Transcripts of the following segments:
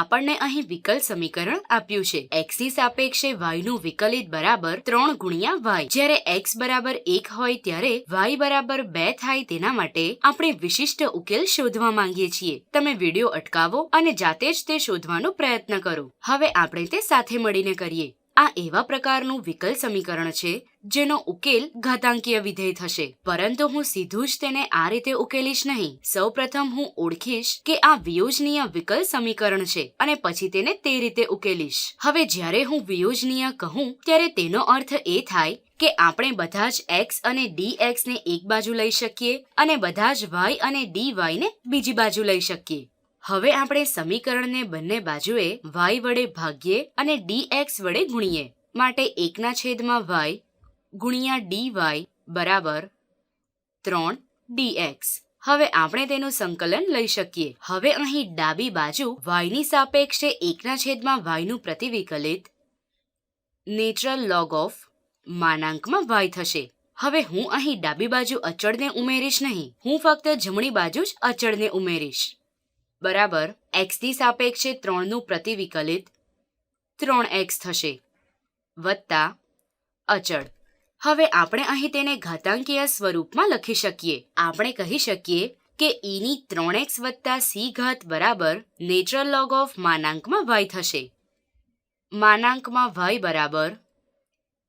આપણને અહીં વિકલ સમીકરણ આપ્યું છે. એક્સિસ સાપેક્ષે y નું વિકલિત બરાબર ત્રણ ગુણ્યા વાય જ્યારે એક્સ બરાબર એક હોય ત્યારે વાય બરાબર બે થાય તેના માટે આપણે વિશિષ્ટ ઉકેલ શોધવા માંગીએ છીએ. તમે વીડિયો અટકાવો અને જાતે જ તે શોધવાનો પ્રયત્ન કરો. હવે આપણે તે સાથે મળીને કરીએ. આ એવા પ્રકારનું વિકલ સમીકરણ છે, જેનો ઉકેલ ઘાતાંકીય વિધેય થશે. પરંતુ હું સીધું જ તેને આ રીતે ઉકેલીશ નહીં. સૌપ્રથમ હું ઓળખીશ કે આ વિયોજનીય વિકલ સમીકરણ છે અને પછી તેને તે રીતે ઉકેલીશ. હવે જ્યારે હું વિયોજનીય કહું, ત્યારે તેનો અર્થ એ થાય કે આપણે બધા જ એક્સ અને dx ને એક બાજુ લઈ શકીએ અને બધા જ વાય અને dy ને બીજી બાજુ લઈ શકીએ. હવે આપણે સમીકરણને બંને બાજુએ વાય વડે ભાગીએ અને dx વડે ગુણીએ. માટે એકના છેદમાં વાય ગુણ્યા ડી વાય બરાબર ત્રણ dx. હવે આપણે તેનું સંકલન લઈ શકીએ. હવે અહીં ડાબી બાજુ વાયની સાપેક્ષે એકના છેદમાં વાયનું પ્રતિવિકલિત નેચરલ લોગ ઓફ માનાંકમાં વાય થશે. હવે હું અહીં ડાબી બાજુ અચળને ઉમેરીશ નહીં. હું ફક્ત જમણી બાજુ જ અચળને ઉમેરીશ. બરાબર એક્સની સાપેક્ષે ત્રણનું પ્રતિવિકલિત ત્રણ એક્સ થશે, વત્તા અચળ. હવે આપણે અહીં તેને ઘાતાંકીય સ્વરૂપમાં લખી શકીએ. આપણે કહી શકીએ કે ઈની ત્રણ એક્સ વત્તા સી ઘાત બરાબર નેચરલ લોગ ઓફ માનાંકમાં વાય થશે. માનાંકમાં વાય બરાબર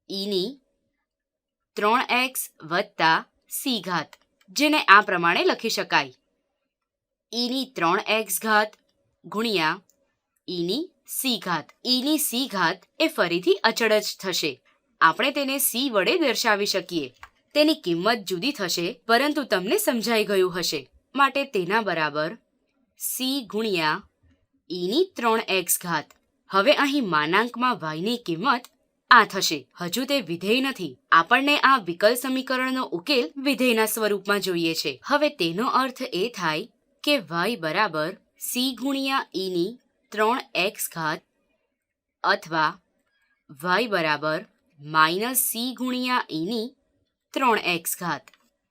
ઈની ત્રણ એક્સ વત્તા સી ઘાત, જેને આ પ્રમાણે લખી શકાય. E ની ત્રણ એક્સ ઘાત ગુણ્યા ઈની સી ઘાત. ઈની સી ઘાત એ ફરીથી અચળ જ થશે. આપણે તેને સી વડે દર્શાવી શકીએ. તેની કિંમત જુદી થશે, પરંતુ તમને સમજાઈ ગયું હશે. માટે તેના બરાબર સી ગુણ્યા ઈની ત્રણ એક્સ ઘાત. હવે અહીં માનાંકમાં વાયની કિંમત આ થશે. હજુ તે વિધેય નથી. આપણને આ વિકલ સમીકરણનો ઉકેલ વિધેયના સ્વરૂપમાં જોઈએ છે. હવે તેનો અર્થ એ થાય કે વાય બરાબર સી ગુણ્યા ઈની ત્રણ એક્સ ઘાત અથવા વાય બરાબર માઇનસ સી ગુણ્યા ઈની ત્રણ એક્સ ઘાત.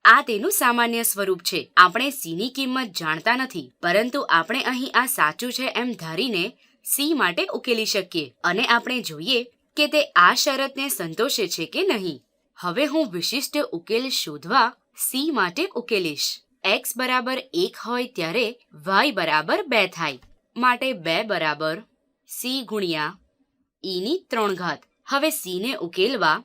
આ તેનું સામાન્ય સ્વરૂપ છે. આપણે સીની કિંમત જાણતા નથી, પરંતુ આપણે અહીં આ સાચું છે એમ ધારીને સી માટે ઉકેલી શકીએ. અને આપણે જોઈએ કે તે આ શરતને સંતોષે છે કે નહીં. હવે હું વિશિષ્ટ ઉકેલ શોધવા સી માટે ઉકેલીશ. X બરાબર એક હોય ત્યારે y બરાબર બે થાય. માટે બે બરાબર સી ગુણ્યા ઈની ત્રણ ઘાત. હવે સીને ઉકેલવા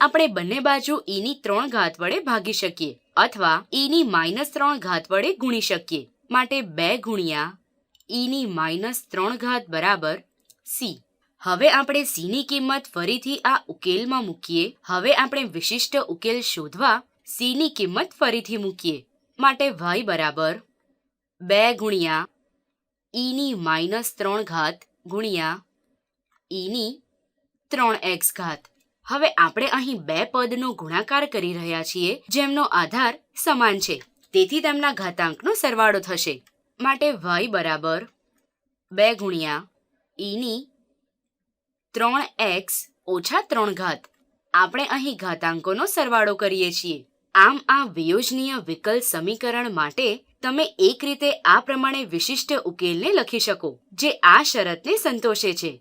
આપણે બંને બાજુ ઈની ત્રણ ઘાત વડે ભાગી શકીએ અથવા ઈની માઇનસ ત્રણ ઘાત વડે ગુણી શકીએ. માટે બે ગુણ્યા ઈની માઇનસ ત્રણ ઘાત બરાબર સી હવે આપણે સીની કિંમત ફરીથી આ ઉકેલમાં મૂકીએ. હવે આપણે વિશિષ્ટ ઉકેલ શોધવા સીની કિંમત ફરીથી મૂકીએ. માટે વાય બરાબર બે ગુણ્યા ઈની ની માઇનસ ત્રણ ઘાત ગુણ્યા ઈની ત્રણ એક્સ ઘાત. હવે આપણે અહીં બે પદનો ગુણાકાર કરી રહ્યા છીએ, જેમનો આધાર સમાન છે. તેથી તેમના ઘાતાંકનો સરવાળો થશે. માટે વાય બરાબર બે ગુણ્યા ઈની ત્રણ એક્સ ઓછા ત્રણ ઘાત. આપણે અહીં ઘાતાંકોનો સરવાળો કરીએ છીએ. આમ આ વિયોજનીય વિકલ સમીકરણ માટે તમે એક રીતે આ પ્રમાણે વિશિષ્ટ ઉકેલને લખી શકો, જે આ શરતને સંતોષે છે.